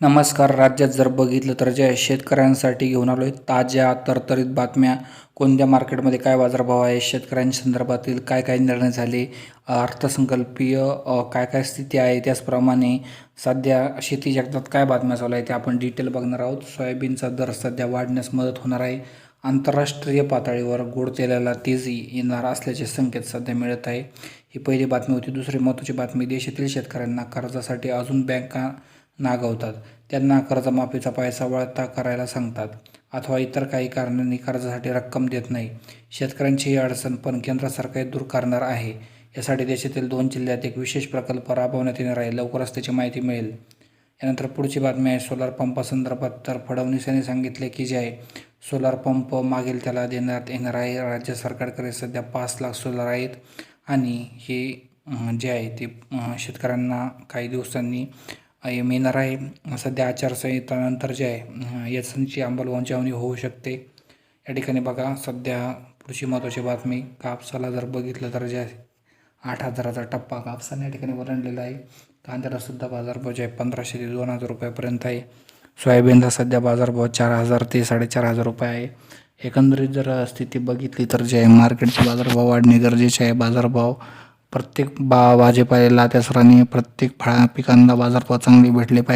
नमस्कार. राज्यात जर बघितलं तर जे शेतकऱ्यांसाठी घेऊन आलो आहे ताज्या तरतरीत बातम्या. कोणत्या मार्केटमध्ये काय बाजारभाव आहे? शेतकऱ्यांच्या संदर्भातील काय काय निर्णय झाले? अर्थसंकल्पीय काय काय स्थिती आहे? त्याचप्रमाणे सध्या शेती जगतात काय बातम्या चालू आहे ते आपण डिटेल बघणार आहोत. सोयाबीनचा दर सध्या वाढण्यास मदत होणार आहे. आंतरराष्ट्रीय पातळीवर गोड तेलाला तेजी येणार असल्याचे संकेत सध्या मिळत आहे. ही पहिली बातमी होती. दुसरी महत्त्वाची बातमी देशातील शेतकऱ्यांना कर्जासाठी अजून बँका नागवतात. त्यांना कर्जमाफीचा पैसा वळता करायला सांगतात. अथवा इतर काही कारणांनी कर्जासाठी रक्कम देत नाही. शेतकऱ्यांची ही अडचण पण केंद्र सरकार दूर करणार आहे. यासाठी देशातील दोन जिल्ह्यात एक विशेष प्रकल्प राबवण्यात येणार आहे. लवकरच त्याची माहिती मिळेल. यानंतर पुढची बातमी आहे. सोलार पंपासंदर्भात तर फडणवीस यांनी सांगितले की जे आहे सोलार पंप मागील त्याला देण्यात येणार आहे. राज्य सरकारकडे सध्या पाच लाख सोलार आहेत आणि हे जे आहे ते शेतकऱ्यांना काही दिवसांनी अं, मिळणार आहे. सध्या आचारसंहितानंतर जे आहे अं, याची अंमलबजावणी होऊ शकते. या ठिकाणी बघा सध्या पुढची महत्त्वाची बातमी कापसाला जर बघितलं तर जे आहे आठ हजाराचा टप्पा कापसाने या ठिकाणी ओलांडलेला आहे. कांद्याला सुद्धा बाजारभाव जे आहे पंधराशे ते दोन हजार रुपयापर्यंत आहे. सोयाबीनला सध्या बाजारभाव चार हजार ते साडेचार हजार रुपये आहे. एकंदरीत जर स्थिती बघितली तर जे आहे मार्केटचे बाजारभाव वाढणे गरजेचे आहे. बाजारभाव प्रत्येक बा भाजीपाल्याला त्या सरांनी प्रत्येक फळा पिकांना बाजारभाव चांगले भेटले पाहिजे.